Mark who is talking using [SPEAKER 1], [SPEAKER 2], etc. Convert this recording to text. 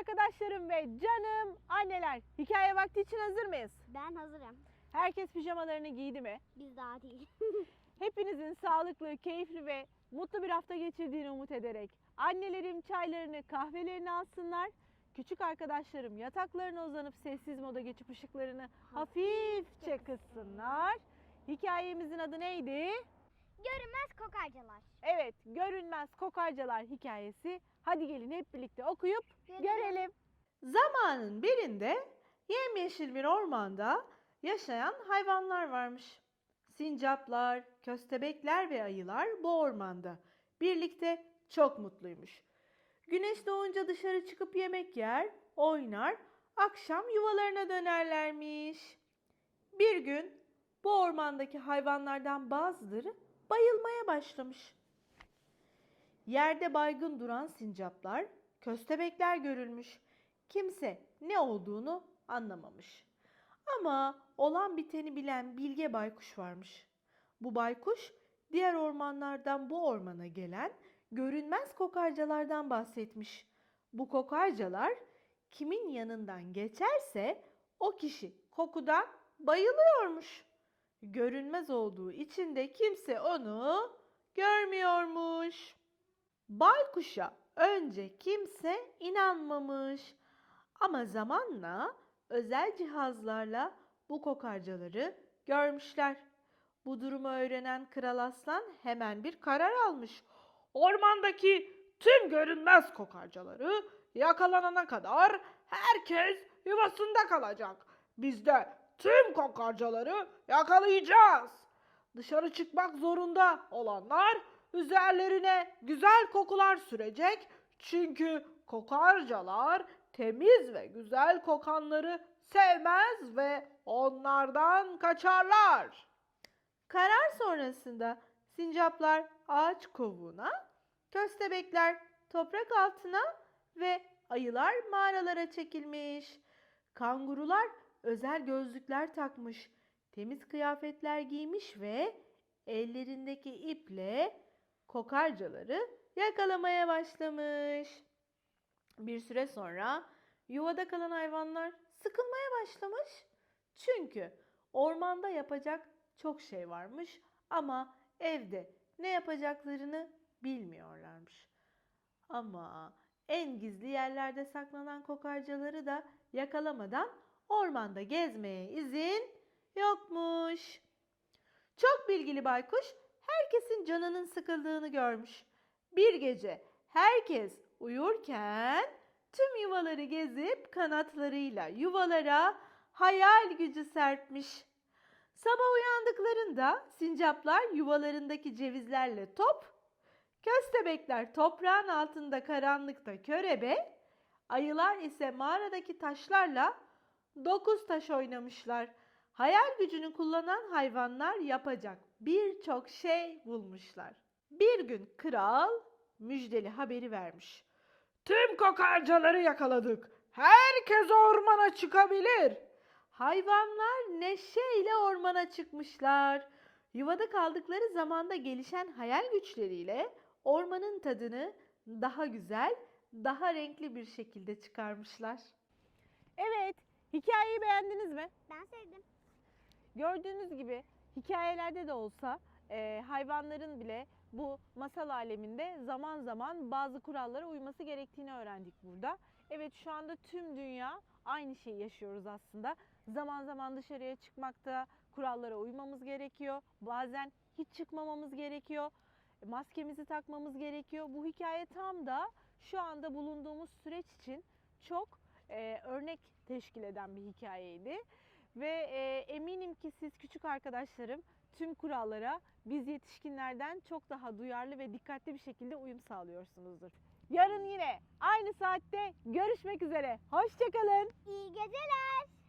[SPEAKER 1] Arkadaşlarım ve canım anneler. Hikaye vakti için hazır mıyız?
[SPEAKER 2] Ben hazırım.
[SPEAKER 1] Herkes pijamalarını giydi mi?
[SPEAKER 2] Biz daha değil.
[SPEAKER 1] Hepinizin sağlıklı, keyifli ve mutlu bir hafta geçirdiğini umut ederek annelerim çaylarını, kahvelerini alsınlar. Küçük arkadaşlarım yataklarına uzanıp sessiz moda geçip ışıklarını hafifçe kıssınlar. Hikayemizin adı neydi?
[SPEAKER 2] Görünmez kokarcalar.
[SPEAKER 1] Evet, Görünmez Kokarcalar hikayesi. Hadi gelin hep birlikte okuyup görelim. Zamanın birinde yemyeşil bir ormanda yaşayan hayvanlar varmış. Sincaplar, köstebekler ve ayılar bu ormanda. Birlikte çok mutluymuş. Güneş doğunca dışarı çıkıp yemek yer, oynar, akşam yuvalarına dönerlermiş. Bir gün bu ormandaki hayvanlardan bazıları bayılmaya başlamış. Yerde baygın duran sincaplar, köstebekler görülmüş. Kimse ne olduğunu anlamamış. Ama olan biteni bilen bilge baykuş varmış. Bu baykuş diğer ormanlardan bu ormana gelen görünmez kokarcalardan bahsetmiş. Bu kokarcalar kimin yanından geçerse o kişi kokudan bayılıyormuş. Görünmez olduğu için de kimse onu görmüyormuş. Baykuş'a önce kimse inanmamış. Ama zamanla özel cihazlarla bu kokarcaları görmüşler. Bu durumu öğrenen Kral Aslan hemen bir karar almış. Ormandaki tüm görünmez kokarcaları yakalanana kadar herkes yuvasında kalacak. Biz de tüm kokarcaları yakalayacağız. Dışarı çıkmak zorunda olanlar üzerlerine güzel kokular sürecek. Çünkü kokarcalar temiz ve güzel kokanları sevmez ve onlardan kaçarlar. Karar sonrasında sincaplar ağaç kovuğuna, köstebekler toprak altına ve ayılar mağaralara çekilmiş. Kangurular özel gözlükler takmış, temiz kıyafetler giymiş ve ellerindeki iple kokarcaları yakalamaya başlamış. Bir süre sonra yuvada kalan hayvanlar sıkılmaya başlamış. Çünkü ormanda yapacak çok şey varmış ama evde ne yapacaklarını bilmiyorlarmış. Ama en gizli yerlerde saklanan kokarcaları da yakalamadan ormanda gezmeye izin yokmuş. Çok bilgili baykuş herkesin canının sıkıldığını görmüş. Bir gece herkes uyurken tüm yuvaları gezip kanatlarıyla yuvalara hayal gücü serpmiş. Sabah uyandıklarında sincaplar yuvalarındaki cevizlerle top, köstebekler toprağın altında karanlıkta körebe, ayılar ise mağaradaki taşlarla dokuz taş oynamışlar. Hayal gücünü kullanan hayvanlar yapacak birçok şey bulmuşlar. Bir gün kral müjdeli haberi vermiş. Tüm kokarcaları yakaladık. Herkes ormana çıkabilir. Hayvanlar neşeyle ormana çıkmışlar. Yuvada kaldıkları zamanda gelişen hayal güçleriyle ormanın tadını daha güzel, daha renkli bir şekilde çıkarmışlar. Evet, hikayeyi beğendiniz mi?
[SPEAKER 2] Ben sevdim.
[SPEAKER 1] Gördüğünüz gibi hikayelerde de olsa e, hayvanların bile bu masal aleminde zaman zaman bazı kurallara uyması gerektiğini öğrendik burada. Evet şu anda tüm dünya aynı şeyi yaşıyoruz aslında. Zaman zaman dışarıya çıkmakta kurallara uymamız gerekiyor. Bazen hiç çıkmamamız gerekiyor. Maskemizi takmamız gerekiyor. Bu hikaye tam da şu anda bulunduğumuz süreç için çok e, örnek teşkil eden bir hikayeydi. Ve e, eminim ki siz küçük arkadaşlarım tüm kurallara biz yetişkinlerden çok daha duyarlı ve dikkatli bir şekilde uyum sağlıyorsunuzdur. Yarın yine aynı saatte görüşmek üzere. Hoşçakalın.
[SPEAKER 2] İyi geceler.